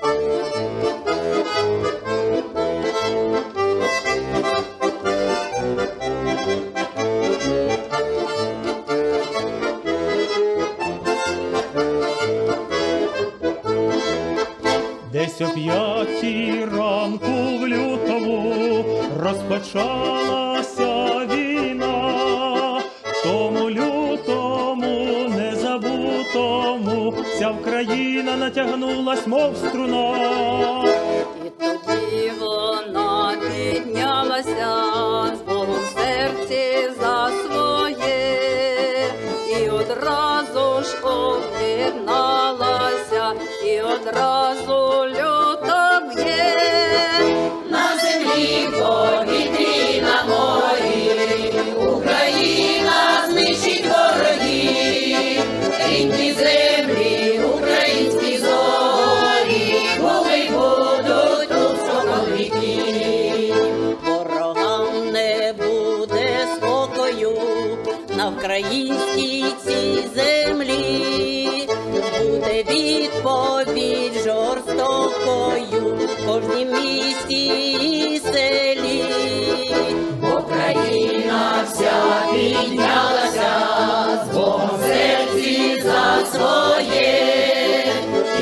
Десь о п'ятій ранку в лютому розпочалася незабутому Україна натягнулась, мов струна. І тоді вона піднялася з Богом в серці за своє, і одразу ж об'єдналася, і одразу люто б'є. На землі, повітрі, на морі, Україна знищить ворогів, рідні землі, на українській цій землі, буде відповідь жорстокою в кожнім місті і селі. Україна вся піднялася з Богом серці за своє,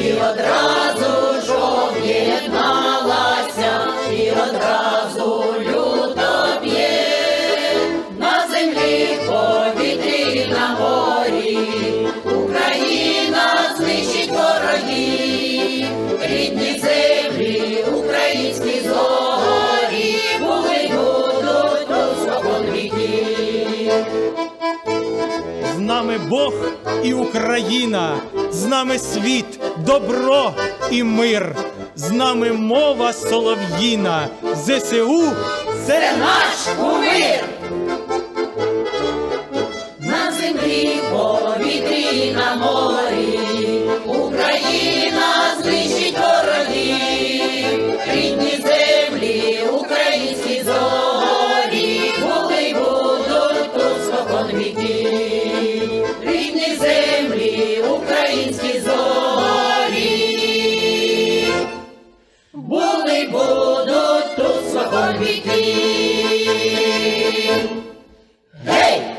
і одразу ж об'єдналася, і одразу рідні землі, українські зорі, були будуть у віків. З нами Бог і Україна, з нами світ, добро і мир, з нами мова солов'їна, ЗСУ це наш кумир. українські зорі, були будуть тут свого віки. Гей!